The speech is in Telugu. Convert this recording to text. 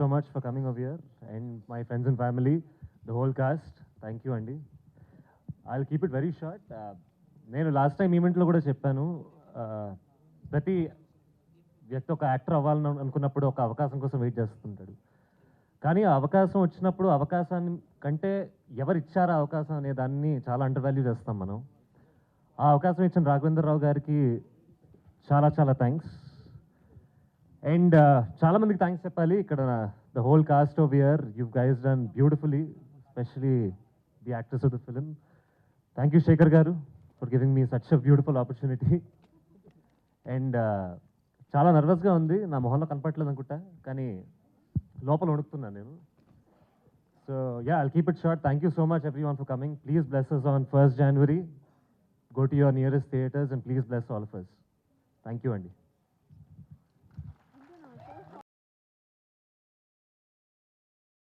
So much for coming of year and my friends and family the whole cast thank you అండి I keep it very short నేను లాస్ట్ టైం ఈవెంట్లో కూడా చెప్పాను. Uh, ప్రతి వ్యక్తి ఒక యాక్టర్ అవ్వాలని అనుకున్నప్పుడు ఒక అవకాశం కోసం వెయిట్ చేస్తుంటాడు. కానీ ఆ అవకాశం వచ్చినప్పుడు అవకాశాన్ని కంటే ఎవరు ఇచ్చారా అవకాశం అనే దాన్ని చాలా అండర్ వాల్యూ చేస్తాం మనం. ఆ అవకాశం ఇచ్చిన రాఘవేంద్రరావు గారికి చాలా చాలా థ్యాంక్స్ అండ్ చాలా మందికి థ్యాంక్స్ చెప్పాలి. ఇక్కడ the whole cast of year you guys done beautifully especially the actors of the film thank you Shekhar garu for giving me such a beautiful opportunity and చాలా నర్వస్గా ఉంది. నా మొహంలో కనపట్లేదు అనుకుంటా కానీ లోపల వణుకుతున్నాను నేను. So yeah I'll keep it short thank you so much everyone for coming please blesses on first January go to your nearest theatres and please bless all first thank you అండి